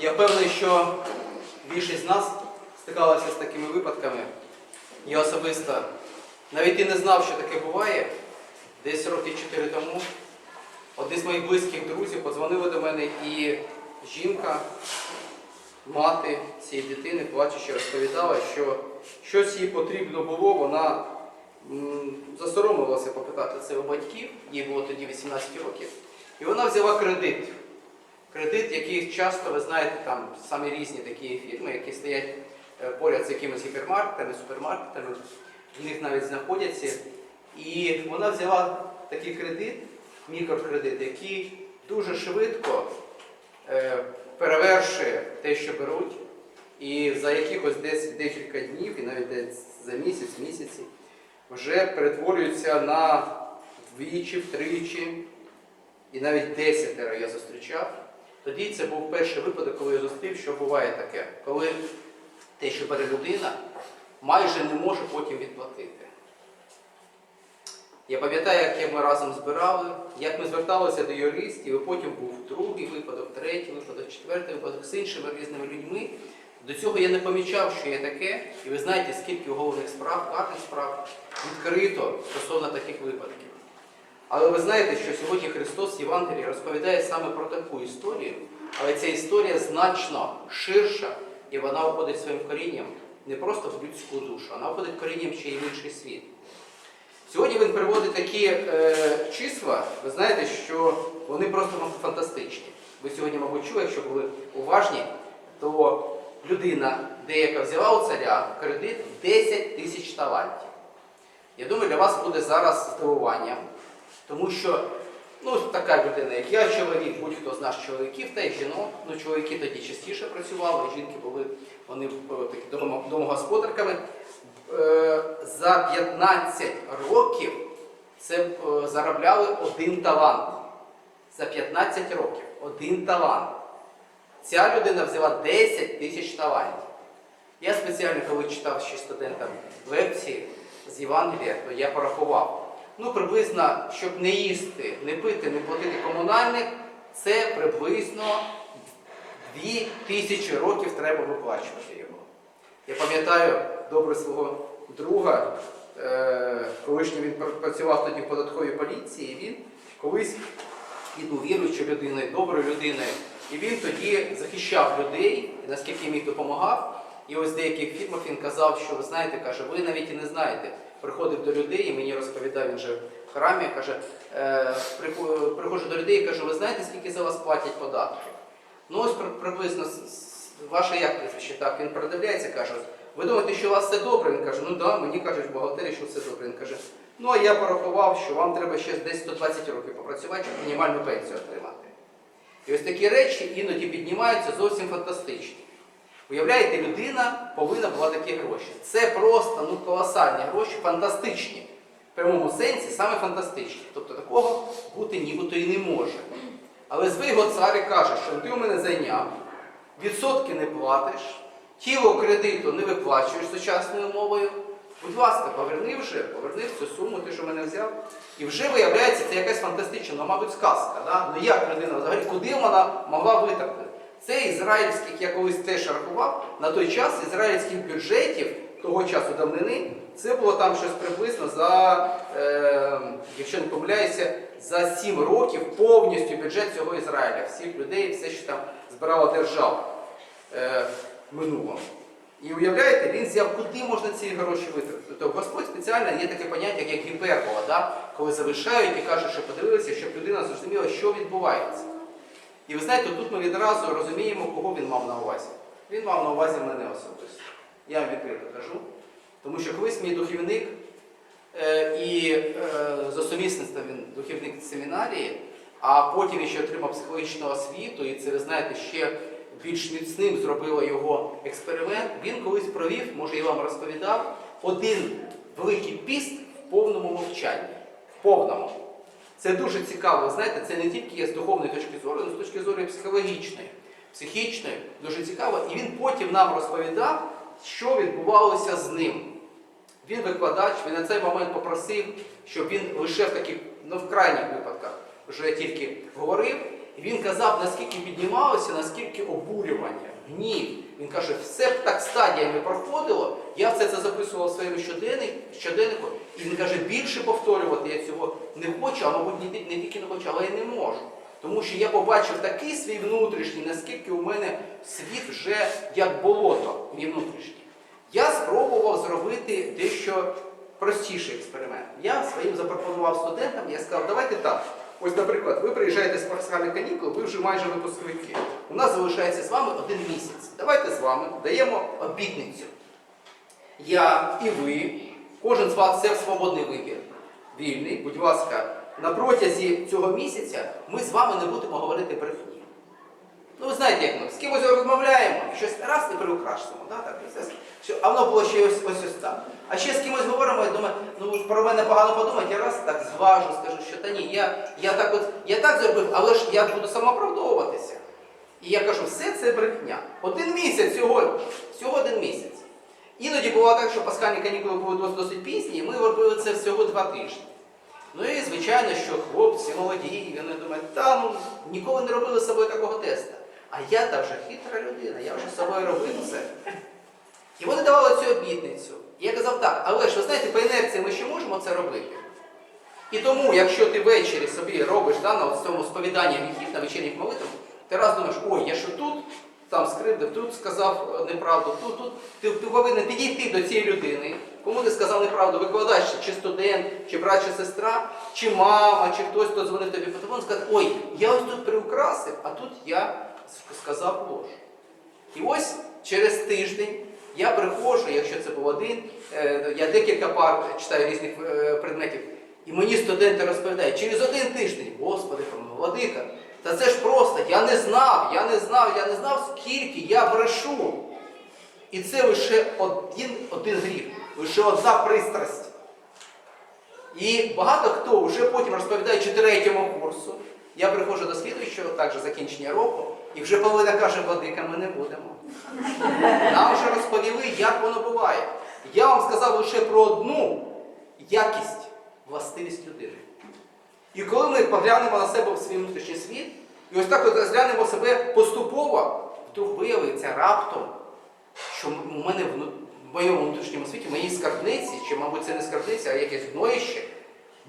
Я впевнений, що більшість з нас стикалася з такими випадками. Я особисто навіть і не знав, що таке буває. Десь років 4 тому один з моїх близьких друзів подзвонили до мене і жінка, мати цієї дитини, плачучи, розповідала, що щось їй потрібно було, вона засоромилася попитати це у батьків, їй було тоді 18 років, і вона взяла кредит. Кредит, який часто, ви знаєте, там самі різні такі фірми, які стоять е, поряд з якимись гіпермаркетами, супермаркетами, в них навіть знаходяться. І вона взяла такий кредит, мікрокредит, який дуже швидко е, перевершує те, що беруть, і за якихось десь декілька днів, і навіть десь за місяць, місяці, вже перетворюється на двічі, втричі, і навіть десятеро я зустрічав. Тоді це був перший випадок, коли я зустрів, що буває таке, коли те, що бере людина, майже не може потім відплатити. Я пам'ятаю, як ми разом збирали, як ми зверталися до юристів, і потім був другий випадок, третій випадок, четвертий випадок з іншими різними людьми. До цього я не помічав, що є таке, і ви знаєте, скільки уголовних справ, карних справ відкрито стосовно таких випадків. Але ви знаєте, що сьогодні Христос в Євангелії розповідає саме про таку історію, але ця історія значно ширша, і вона входить своїм корінням не просто в людську душу, вона входить корінням ще й в інший світ. Сьогодні він приводить такі е, числа, ви знаєте, що вони просто фантастичні. Ви сьогодні, мабуть, чули, якщо були уважні, то людина деяка взяла у царя кредит 10 тисяч талантів. Я думаю, для вас буде зараз здивуванням, тому що ну, така людина, як я, чоловік, будь-хто з нас чоловіків та й жінок, ну чоловіки тоді частіше працювали, жінки були вони е, такі домогосподарками. Е, За 15 років це е, заробляли один талант. За 15 років один талант. Ця людина взяла 10 тисяч талантів. Я спеціально, коли читав ще студентам лекції з Євангелія, то я порахував. Ну, приблизно, щоб не їсти, не пити, не платити комунальних, це приблизно 2 тисячі років треба виплачувати його. Я пам'ятаю добре свого друга, е, колишній він працював тоді в податковій поліції, він колись був віруючою людиною, доброю людиною. І він тоді захищав людей, наскільки міг допомагав. І ось в деяких фірмах він казав, що ви знаєте, каже, ви навіть і не знаєте. Приходив до людей, і мені розповідав він же в храмі, каже, е, приходжу до людей і кажу, ви знаєте, скільки за вас платять податків? Ну ось приблизно ваше як прізвище, так, він продивляється, каже, ви думаєте, що у вас все добре? Він каже, ну да, мені кажуть в бухгалтерії, що все добре. Він каже, ну а я порахував, що вам треба ще десь 120 років попрацювати, щоб мінімальну пенсію отримати. І ось такі речі іноді піднімаються зовсім фантастичні. Уявляєте, людина повинна була такі гроші. Це просто ну, колосальні гроші, фантастичні. В прямому сенсі саме фантастичні. Тобто такого бути нібито і не може. Але звиго цар і каже, що ти у мене зайняв, відсотки не платиш, тіло кредиту не виплачуєш сучасною мовою. Будь ласка, поверни вже, поверни цю суму, ти що мене взяв. І вже виявляється, це якась фантастична, ну, мабуть, сказка. Да? Ну як людина взагалі, куди вона могла витрапити? Це ізраїльських, я колись теж рахував, на той час ізраїльських бюджетів того часу давнини, це було там щось приблизно за, е, якщо не помиляюся, за 7 років повністю бюджет цього Ізраїля, всіх людей, все, що там збирала держава е, в минулому. І уявляєте, він взяв, куди можна ці гроші витратити. Тобто Господь спеціально є таке поняття, як гіпербола, да? коли залишають і кажуть, що подивилися, щоб людина зрозуміла, що відбувається. І ви знаєте, тут ми відразу розуміємо, кого він мав на увазі. Він мав на увазі мене особисто. Я вам відкрито кажу. Тому що колись мій духівник, е, і е, за сумісництвом він духівник семінарії, а потім ще отримав психологічну освіту, і це, ви знаєте, ще більш міцним зробило його експеримент. Він колись провів, може я вам розповідав, один великий піст в повному мовчанні. В повному. Це дуже цікаво, знаєте, це не тільки є з духовної точки зору, але з точки зору психологічної, психічної, дуже цікаво. І він потім нам розповідав, що відбувалося з ним. Він викладач, він на цей момент попросив, щоб він лише в таких, ну в крайніх випадках вже тільки говорив. І він казав, наскільки піднімалося, наскільки обурювання, гнів. Він каже, все б так стадіями проходило, я все це записував в своєму щоденнику, і він каже, більше повторювати я цього не хочу, а мабуть, не тільки не хочу, але й не можу. Тому що я побачив такий свій внутрішній, наскільки у мене світ вже як болото, мій внутрішній. Я спробував зробити дещо простіший експеримент. Я своїм запропонував студентам, я сказав, давайте так. Ось, наприклад, ви приїжджаєте з пасхальних канікул, ви вже майже випускники. У нас залишається з вами один місяць. Давайте з вами даємо обітницю. Я і ви, кожен з вас це свободний вибір. Вільний, будь ласка, на протязі цього місяця ми з вами не будемо говорити брехні. Ну, ви знаєте, як ми з кимось розмовляємо, щось раз і приукрашуємо, да? так, все. А воно було ще ось ось ось так. А ще з кимось говоримо, я думаю, ну про мене погано подумати, я раз так зважу, скажу, що та ні, я, я так от я так зробив, але ж я буду самооправдовуватися. І я кажу, все це брехня. Один місяць сьогодні, всього один місяць. Іноді було так, що пасхальні канікули були досить, пізні, і ми робили це всього два тижні. Ну і звичайно, що хлопці молоді, вони думають, та ну ніколи не робили з собою такого теста. А я та вже хитра людина, я вже з собою робив все. І вони давали цю обітницю. І я казав так, але ж ви знаєте, по інерції ми ще можемо це робити. І тому, якщо ти ввечері собі робиш да, на цьому сповіданні гріхів на вечірніх молитвах, ти раз думаєш, ой, я що тут там скривдив, тут сказав неправду, тут, тут. Ти, ти повинен підійти до цієї людини, кому ти сказав неправду, викладач, чи студент, чи брат, чи сестра, чи мама, чи хтось, хто дзвонив тобі по телефону, сказати, ой, я ось тут приукрасив, а тут я сказав ложь. І ось через тиждень я приходжу, якщо це був один, е, я декілька пар читаю різних е, предметів, і мені студенти розповідають, через один тиждень, Господи, помилуй, владика, та це ж просто, я не знав, я не знав, я не знав, скільки я брешу. І це лише один, один гріх, лише одна пристрасть. І багато хто вже потім розповідаючи третьому курсу, я приходжу до слідуючого, також закінчення року, і вже половина каже, владика, ми не будемо. Нам вже розповіли, як воно буває. Я вам сказав лише про одну якість, властивість людини. І коли ми поглянемо на себе в свій внутрішній світ, і ось так от розглянемо себе поступово, вдруг виявиться раптом, що у мене в моєму внутрішньому світі, в моїй скарбниці, чи, мабуть, це не скарбниця, а якесь гноїще,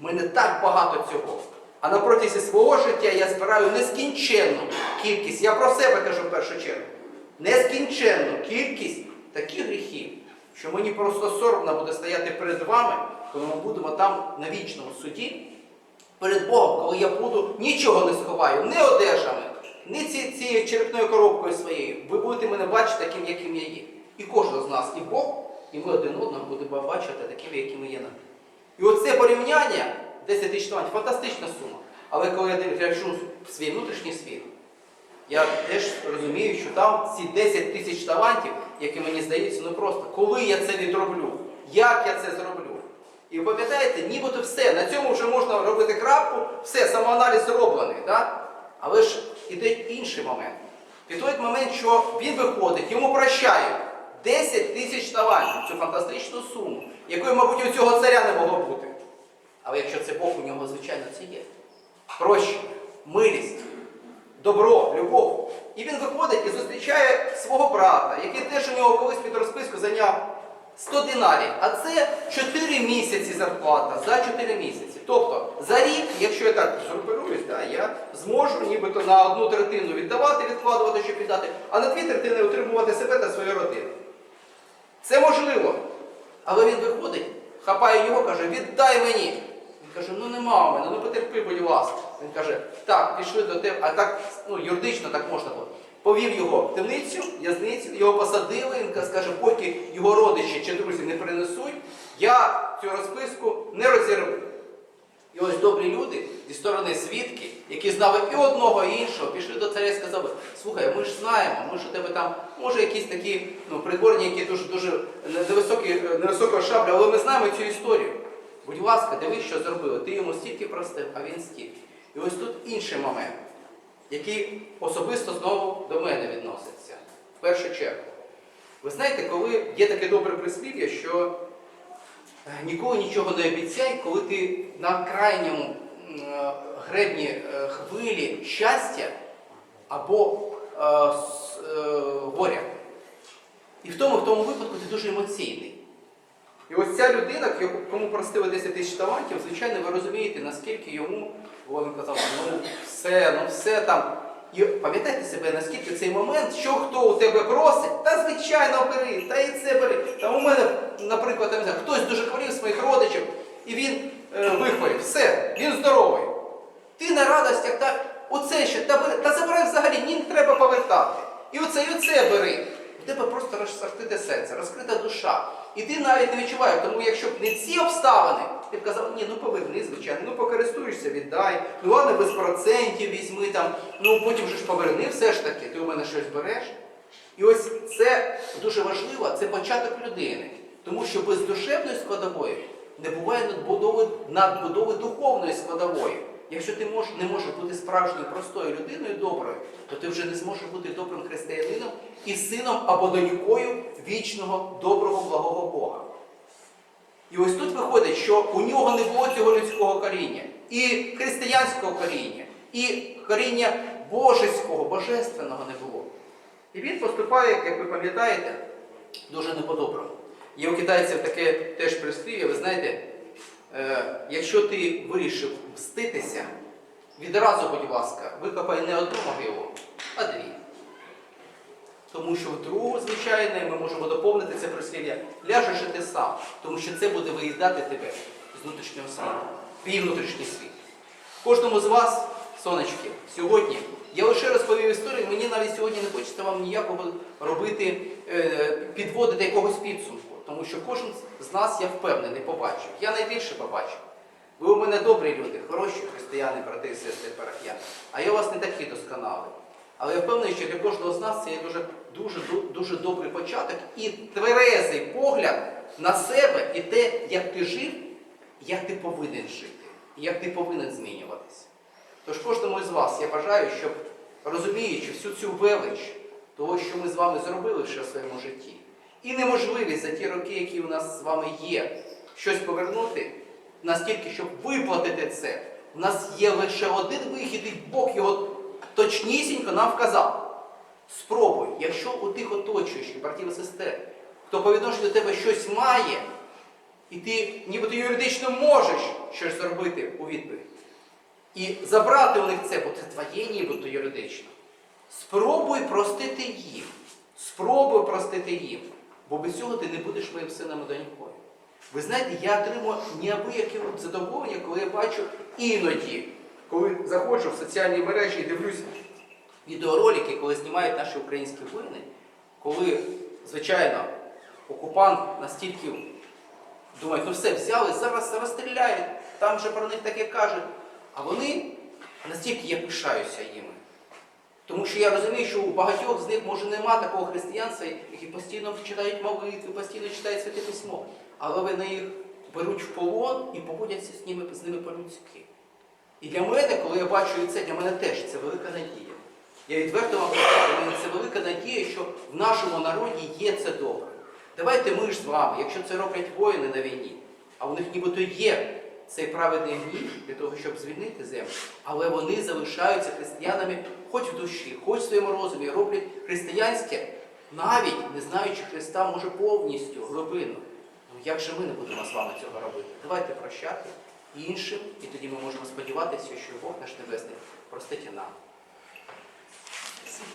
в мене так багато цього. А на протязі свого життя я збираю нескінченну кількість, я про себе кажу в першу чергу, нескінченну кількість таких гріхів, що мені просто соромно буде стояти перед вами, коли ми будемо там на вічному суді, перед Богом, коли я буду нічого не сховаю, не одежами, ні цією черепною коробкою своєю. Ви будете мене бачити таким, яким я є. І кожен з нас, і Бог, і ми один одного будемо бачити такими, якими є нам. І оце порівняння 10 тисяч талантів, фантастична сума. Але коли я гляджу свій внутрішній світ, я теж розумію, що там ці 10 тисяч талантів, які мені здаються, ну просто, коли я це відроблю, як я це зроблю. І ви пам'ятаєте, нібито все, на цьому вже можна робити крапку, все, самоаналіз зроблений. Так? Але ж іде інший момент. Підходить момент, що він виходить, йому прощають 10 тисяч талантів, цю фантастичну суму, якої, мабуть, у цього царя не могло бути. Але якщо це Бог, у нього, звичайно, це є. Прощення, милість, добро, любов. І він виходить і зустрічає свого брата, який теж у нього колись під розписку зайняв 100 динарів. А це 4 місяці зарплата за 4 місяці. Тобто за рік, якщо я так згрупируюсь, да, я зможу нібито на одну третину віддавати, відкладувати, щоб віддати, а на дві третини утримувати себе та свою родину. Це можливо. Але він виходить, хапає його, каже, віддай мені. Каже, ну нема у мене, ну потерпи, будь ласка. Він каже, так, пішли до тебе, а так, ну, юридично так можна було. Повів його в темницю, в'язницю, його посадили, він скаже, поки його родичі чи друзі не принесуть, я цю розписку не розірву. І ось добрі люди зі сторони свідки, які знали і одного, і іншого, пішли до царя і сказали, слухай, ми ж знаємо, ми ж у тебе там, може, якісь такі ну, придворні, які дуже дуже невисокі, невисокого шабля, але ми знаємо цю історію. Будь ласка, дивись, що зробили. Ти йому стільки простив, а він стільки. І ось тут інший момент, який особисто знову до мене відноситься. В першу чергу. Ви знаєте, коли є таке добре прислів'я, що е, ніколи нічого не обіцяй, коли ти на крайньому е, гребні е, хвилі щастя або горя. І в тому, в тому випадку ти дуже емоційний. І ось ця людина, кому простили 10 тисяч талантів, звичайно, ви розумієте, наскільки йому, він казав, ну все, ну все там. І пам'ятайте себе, наскільки цей момент, що хто у тебе просить, та звичайно бери, та і це бери. Там у мене, наприклад, там, хтось дуже хворів з моїх родичів, і він е, вихворів, все, він здоровий. Ти на радостях, та оце ще, та, та забирай взагалі, ні не треба повертати. І оце, і оце бери. Тебе просто розкрите серце, розкрита душа. І ти навіть не відчуваєш, тому якщо б не ці обставини, ти б казав, ні, ну поверни, звичайно, ну покористуєшся, віддай, ну ладно, без процентів візьми там, ну потім же ж поверни все ж таки, ти у мене щось береш. І ось це дуже важливо, це початок людини. Тому що без душевної складової не буває надбудови, надбудови духовної складової. Якщо ти мож, не можеш бути справжньою простою людиною доброю, то ти вже не зможеш бути добрим християнином і сином або донькою вічного, доброго, благого Бога. І ось тут виходить, що у нього не було цього людського коріння, і християнського коріння, і коріння божеського, божественного не було. І він поступає, як ви пам'ятаєте, дуже не по-доброму. Є у китайців таке теж прислів'я, ви знаєте, якщо ти вирішив мститися, відразу, будь ласка, викопай не одну могилу, а дві. Тому що в другу, звичайно, ми можемо доповнити це прислів'я, ляжеш і ти сам, тому що це буде виїдати тебе з внутрішнього світу, твій внутрішній світ. Кожному з вас, сонечки, сьогодні я лише розповів історію, мені навіть сьогодні не хочеться вам ніякого робити, е, підводити якогось підсумку, тому що кожен з нас, я впевнений, побачив. Я найбільше побачив. Ви у мене добрі люди, хороші християни, брати і сестри парафіяни, а я у вас не такий досконалий. Але я впевнений, що для кожного з нас це є дуже, дуже, дуже добрий початок і тверезий погляд на себе і те, як ти жив, як ти повинен жити, як ти повинен змінюватися. Тож кожному із вас я бажаю, щоб розуміючи всю цю велич того, що ми з вами зробили ще в своєму житті, і неможливість за ті роки, які у нас з вами є, щось повернути, настільки, щоб виплатити це, у нас є лише один вихід, і Бог його точнісінько нам вказав. Спробуй, якщо у тих оточуючих братів і сестер, хто по відношенню до тебе щось має, і ти нібито юридично можеш щось зробити у відповідь. І забрати у них це, бо це твоє нібито юридично. Спробуй простити їм. Спробуй простити їм. Бо без цього ти не будеш моїм сином донькою. Ви знаєте, я отримую неабияке задоволення, коли я бачу іноді, коли заходжу в соціальні мережі і дивлюсь відеоролики, коли знімають наші українські воїни, коли, звичайно, окупант настільки думають, ну все, взяли, зараз розстріляють, там же про них таке кажуть. А вони настільки я пишаюся їми. Тому що я розумію, що у багатьох з них може нема такого християнства, які постійно читають молитви, постійно читають святе письмо. Але вони їх беруть в полон і поводяться з ними, з ними по-людськи. І для мене, коли я бачу це, для мене теж це велика надія. Я відверто вам кажу, це велика надія, що в нашому народі є це добре. Давайте ми ж з вами, якщо це роблять воїни на війні, а у них нібито є цей праведний гнів для того, щоб звільнити землю, але вони залишаються християнами хоч в душі, хоч в своєму розумі, роблять християнське, навіть не знаючи Христа, може повністю глибину. Ну як же ми не будемо з вами цього робити? Давайте прощати іншим, і тоді ми можемо сподіватися, що Бог наш Небесний простить нам.